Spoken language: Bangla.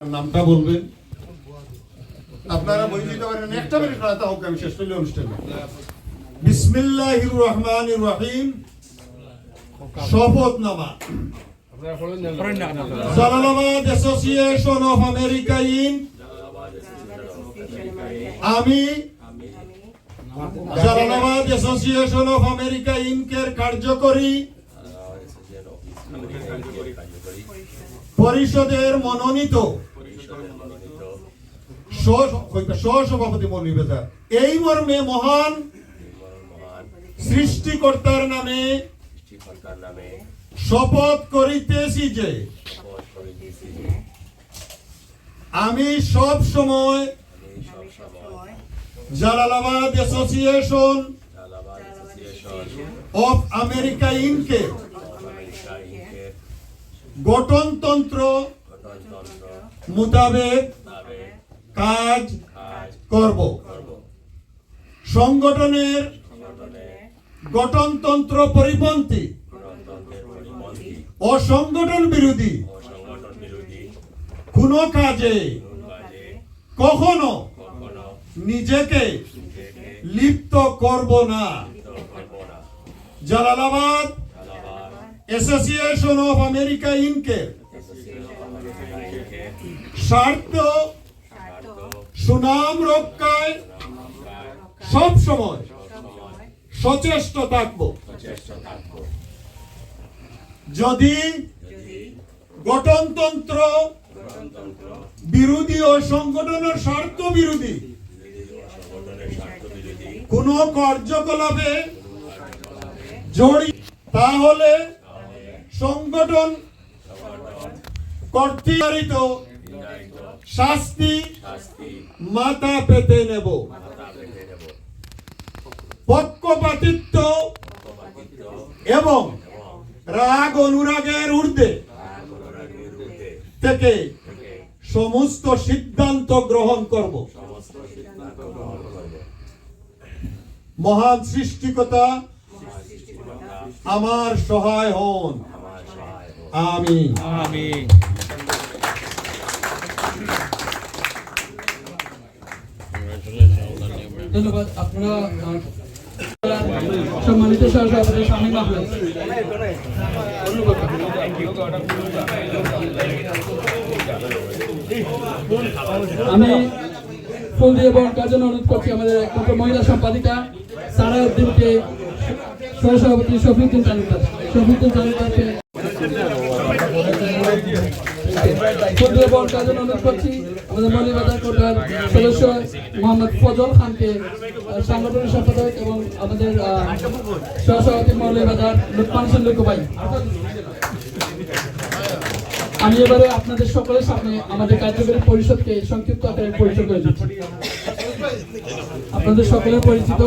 নামটা বলবেন? আপনারা বই দিতে পারেন, একটা মিনিট হোক, আমি শেষ করলে অনুষ্ঠানে। বিসমিল্লাহির রহমানির রহিম Jalalabad association of America Inc আমি জালালাবাদ অ্যাসোসিয়েশন অফ আমেরিকা ইনকের কার্যকরী পরিষদের মনোনীত সহসভাপতি মনোনীত এই মর্মে মহান সৃষ্টিকর্তার নামে শপথ করিতেছি যে আমি সব সময় জালালাবাদ অ্যাসোসিয়েশন অফ আমেরিকা ইনকে গঠনতন্ত্র মোতাবেক কাজ করব। সংগঠনের সংগঠনে গঠনতন্ত্র পরিপন্থী গণতন্ত্রের পরিপন্থী ও সংগঠন বিরোধী, কোনো কাজে কখনো নিজেকে লিপ্ত করব না। জালালাবাদ অ্যাসোসিয়েশন অফ আমেরিকা ইনকের স্বার্থ, সুনাম রক্ষায় সব সময় সচেষ্ট থাকব। যদি গঠনতন্ত্র বিরোধী ও সংগঠনের স্বার্থ বিরোধী কোনো কার্যকলাপে জড়ি তাহলে সংগঠন কর্তৃক শাস্তি মাথা পেতে নেব। পক্ষপাতিত্ব এবং রাগ অনুরাগের ঊর্ধ্বে থেকে সমস্ত সিদ্ধান্ত গ্রহণ করব। মহান সৃষ্টিকতা আমার সহায় হন। ধন্যবাদ আপনারা সম্মানিত সহসভাপতি শামীম আহমেদ আমি ফুল দিয়ে বরণ কার জন্য অনুরোধ করছি আমাদের একমাত্র মহিলা সম্পাদিকা সারা উদ্দিনকে সহসভাপতি শফিউদ্দিন তালুকদার। শফিউদ্দিন তালুকদারকে বরণ অনুরোধ করছি, আমাদের মৌলিবাজার কোটার সদস্য মোহাম্মদ ফজল খানকে সাংগঠনিক সম্পাদক এবং আমাদের সহসভাপতি মৌলিবাজার লুৎফান হোসেন ভাই। আমি এবারে আপনাদের সকলের সামনে আমাদের কার্যকরী পরিষদকে সংক্ষিপ্ত আকারে পরিচয় করে দিচ্ছি। আপনাদের সকলের পরিচিত